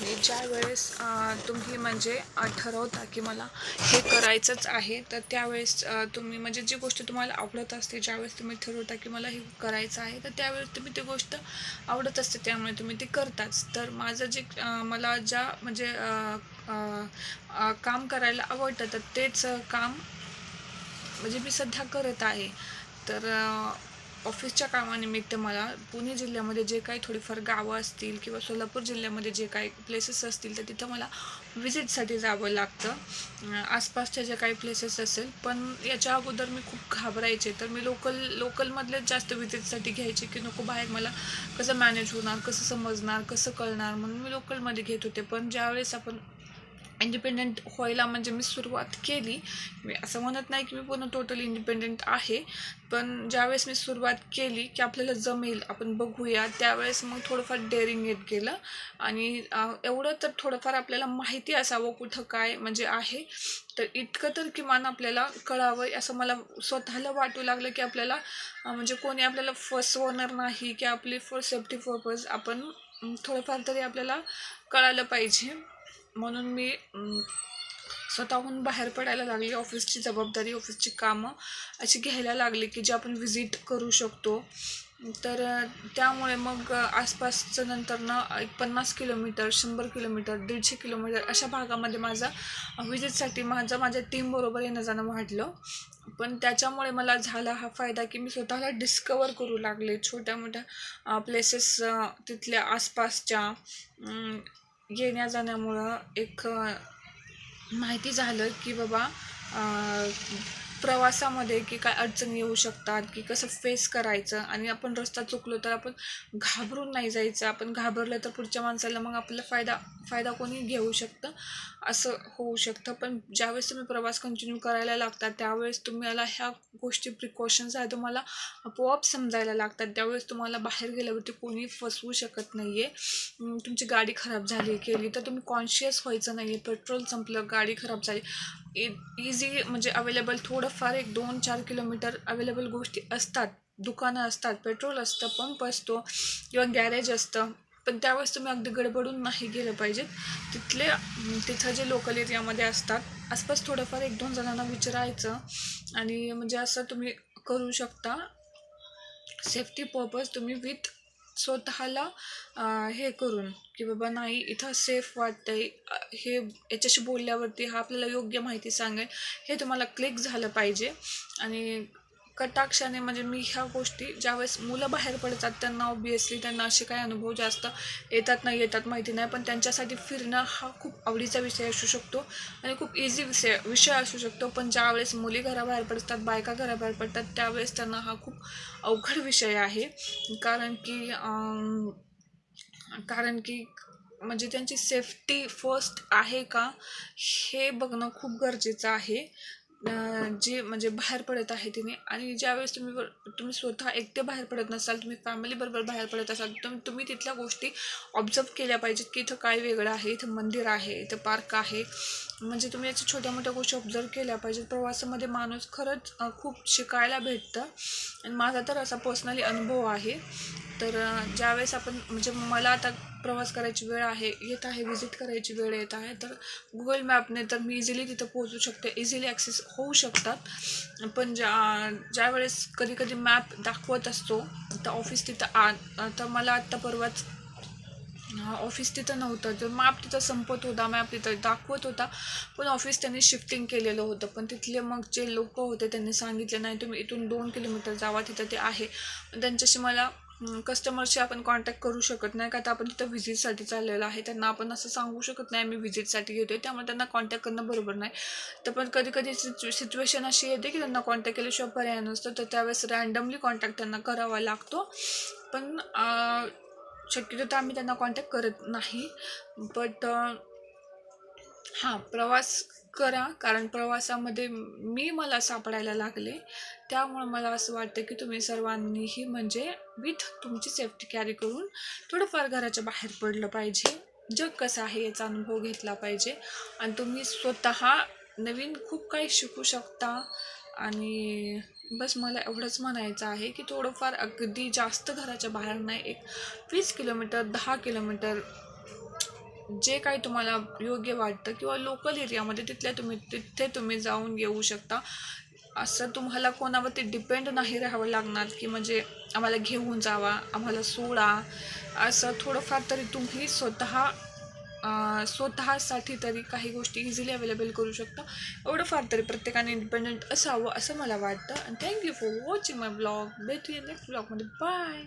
आणि ज्या वेळेस तुम्ही म्हणजे ठरवता की मला हे करायचंच आहे तर त्यावेळेस तुम्ही म्हणजे जी गोष्ट तुम्हाला आवडत असते ज्यावेळेस तुम्ही ठरवता की मला हे करायचं आहे तर त्यावेळेस तुम्ही ती गोष्ट आवडत असते त्यामुळे तुम्ही ती करताच. तर माझं जे मला ज्या म्हणजे काम करायला आवडतं तर तेच काम म्हणजे मी सध्या करत आहे. तर ऑफिसच्या कामानिमित्त मला पुणे जिल्ह्यामध्ये जे काही थोडीफार गावं असतील किंवा सोलापूर जिल्ह्यामध्ये जे काही प्लेसेस असतील तर तिथं मला विजिटसाठी जावं लागतं. आसपासच्या ज्या काही प्लेसेस असेल पण याच्या अगोदर मी खूप घाबरायचे. तर मी लोकल लोकलमधलेच जास्त विजिटसाठी घ्यायचे की नको बाहेर मला कसं मॅनेज होणार कसं समजणार कसं कळणार म्हणून मी लोकलमध्ये घेत होते. पण ज्यावेळेस आपण इंडिपेंडेंट व्हायला म्हणजे मी सुरुवात केली. मी असं म्हणत नाही की मी पूर्ण टोटल इंडिपेंडेंट आहे. पण ज्यावेळेस मी सुरुवात केली की आपल्याला जमेल आपण बघूया. त्यावेळेस मग थोडंफार डेअरिंग येत गेलं. आणि एवढं तर थोडंफार आपल्याला माहिती असावं कुठं काय म्हणजे आहे. तर इतकं तर किमान आपल्याला कळावं असं मला स्वतःला वाटू लागलं की आपल्याला म्हणजे कोणी आपल्याला फसवणार नाही की आपली फॉर सेफ्टी पर्पज आपण थोडंफार तरी आपल्याला कळालं पाहिजे. म्हणून मी स्वतःहून बाहेर पडायला लागली. ऑफिसची जबाबदारी ऑफिसची कामं अशी घ्यायला लागली की जे आपण व्हिजिट करू शकतो. तर त्यामुळे मग आसपासचं नंतर ना एक पन्नास किलोमीटर शंभर किलोमीटर दीडशे किलोमीटर अशा भागामध्ये माझा व्हिजिटसाठी माझं माझ्या टीमबरोबर येणं जाणं वाढलं. पण त्याच्यामुळे मला झाला हा फायदा की मी स्वतःला डिस्कवर करू लागले. छोट्या मोठ्या प्लेसेस तिथल्या आसपासच्या येण्या जाण्यामुळं एक माहिती झालं की बाबा प्रवासामध्ये की काय अडचणी येऊ शकतात की कसं फेस करायचं आणि आपण रस्ता चुकलो तर आपण घाबरून नाही जायचं. आपण घाबरलं तर पुढच्या माणसाला मग आपला फायदा फायदा कोणी घेऊ शकतं? असं होऊ शकतं. पण ज्यावेळेस तुम्ही प्रवास कंटिन्यू करायला लागतात त्यावेळेस तुम्हाला ह्या गोष्टी प्रिकॉशन्स आहे तुम्हाला आपोआप समजायला लागतात. त्यावेळेस तुम्हाला बाहेर गेल्यावरती कोणी फसवू शकत नाही आहे तुमची गाडी खराब झाली केली तर तुम्ही कॉन्शियस व्हायचं नाही आहे पेट्रोल संपलं गाडी खराब झाली. इझी म्हणजे अवेलेबल थोडंफार एक दोन चार किलोमीटर अवेलेबल गोष्टी असतात. दुकानं असतात पेट्रोल असतं पंप असतो किंवा गॅरेज असतं. पण त्यावेळेस तुम्ही अगदी गडबडून नाही गेलं पाहिजेत तिथले तिथं जे लोकल एरियामध्ये असतात आसपास थोडंफार एक दोन जणांना विचारायचं आणि म्हणजे असं तुम्ही करू शकता. सेफ्टी पर्पज तुम्ही विथ स्वतःला हे करून की बाबा नाही इथं सेफ वाटतं आहे हे याच्याशी बोलल्यावरती हा आपल्याला योग्य माहिती सांगेल हे तुम्हाला क्लिक झालं पाहिजे. आणि कटाक्षाने म्हणजे मी ह्या गोष्टी ज्यावेळेस मुलं बाहेर पडतात त्यांना ऑब्वियसली त्यांना असे काही अनुभव जास्त येतात नाही येतात माहिती नाही. पण त्यांच्यासाठी फिरणं हा खूप आवडीचा विषय असू शकतो आणि खूप इझी विषय विषय असू शकतो. पण ज्यावेळेस मुली घराबाहेर पडतात बायका घराबाहेर पडतात त्यावेळेस त्यांना हा खूप अवघड विषय आहे. कारण की कारण की म्हणजे त्यांची सेफ्टी फर्स्ट आहे का हे बघणं खूप गरजेचं आहे. जे म्हणजे बाहेर पडत आहे तिने. आणि ज्यावेळेस तुम्ही तुम्ही स्वतः एकटे बाहेर पडत नसाल तुम्ही फॅमिलीबरोबर बाहेर पडत असाल तर तुम्ही तिथल्या गोष्टी ऑब्झर्व केल्या पाहिजेत की इथं काय वेगळं आहे इथं मंदिर आहे इथं पार्क आहे. म्हणजे तुम्ही याच्या छोट्या मोठ्या गोष्टी ऑब्झर्व केल्या पाहिजेत. प्रवासामध्ये माणूस खरंच खूप शिकायला भेटतं. आणि माझा तर असा पर्सनली अनुभव आहे. तर ज्यावेळेस आपण म्हणजे मला आता प्रवास करायची वेळ आहे येत आहे व्हिजिट करायची वेळ येत आहे तर गुगल मॅपने तर मी इझिली तिथं पोहोचू शकते. इझिली ॲक्सेस होऊ शकतात. पण ज्या ज्यावेळेस कधी कधी मॅप दाखवत असतो तर ऑफिस तिथं आ तर मला आत्ता परवाच ऑफिस तिथं नव्हतं. तर मॅप तिथं संपत होता मॅप तिथं दाखवत होता. पण ऑफिस त्यांनी शिफ्टिंग केलेलं होतं. पण तिथले मग जे लोक होते त्यांनी सांगितले नाही तुम्ही इथून दोन किलोमीटर जावा तिथं ते आहे. त्यांच्याशी मला कस्टमरशी आपण कॉन्टॅक्ट करू शकत नाही. का तर आपण तिथं व्हिजिटसाठी चाललेलं आहे. त्यांना आपण असं सांगू शकत नाही आम्ही व्हिजिटसाठी घेतोय त्यामुळे त्यांना कॉन्टॅक्ट करणं बरोबर नाही. तर पण कधी कधी सिच्युएशन अशी येते की त्यांना कॉन्टॅक्ट केल्याशिवाय पर्याय नसतं. तर त्यावेळेस रँडमली कॉन्टॅक्ट त्यांना करावा लागतो. पण शक्यतो तर आम्ही त्यांना कॉन्टॅक्ट करत नाही. बट हां प्रवास करा. कारण प्रवासामध्ये मी मला सापडायला लागले. त्यामुळं मला असं वाटतं की तुम्ही सर्वांनीही म्हणजे विथ तुमची सेफ्टी कॅरी करून थोडंफार घराच्या बाहेर पडलं पाहिजे. जग कसं आहे याचा अनुभव घेतला पाहिजे. आणि तुम्ही स्वतः नवीन खूप काही शिकू शकता. आणि बस मला एवढंच म्हणायचं आहे की थोडंफार अगदी जास्त घराच्या बाहेर नाही एक वीस किलोमीटर दहा किलोमीटर जे काही तुम्हाला योग्य वाटतं किंवा लोकल एरियामध्ये तिथल्या तुम्ही तिथे तुम्ही जाऊन येऊ शकता. असं तुम्हाला कोणावरती डिपेंड नाही राहावं लागणार की म्हणजे आम्हाला घेऊन जावा आम्हाला सोडा. असं थोडंफार तरी तुम्ही स्वतः स्वतःसाठी तरी काही गोष्टी इझिली अवेलेबल करू शकता. एवढं फार तरी प्रत्येकाने इंडिपेंडंट असावं असं मला वाटतं. आणि thank you for watching my blog भेटूया नेक्स्ट ब्लॉगमध्ये बाय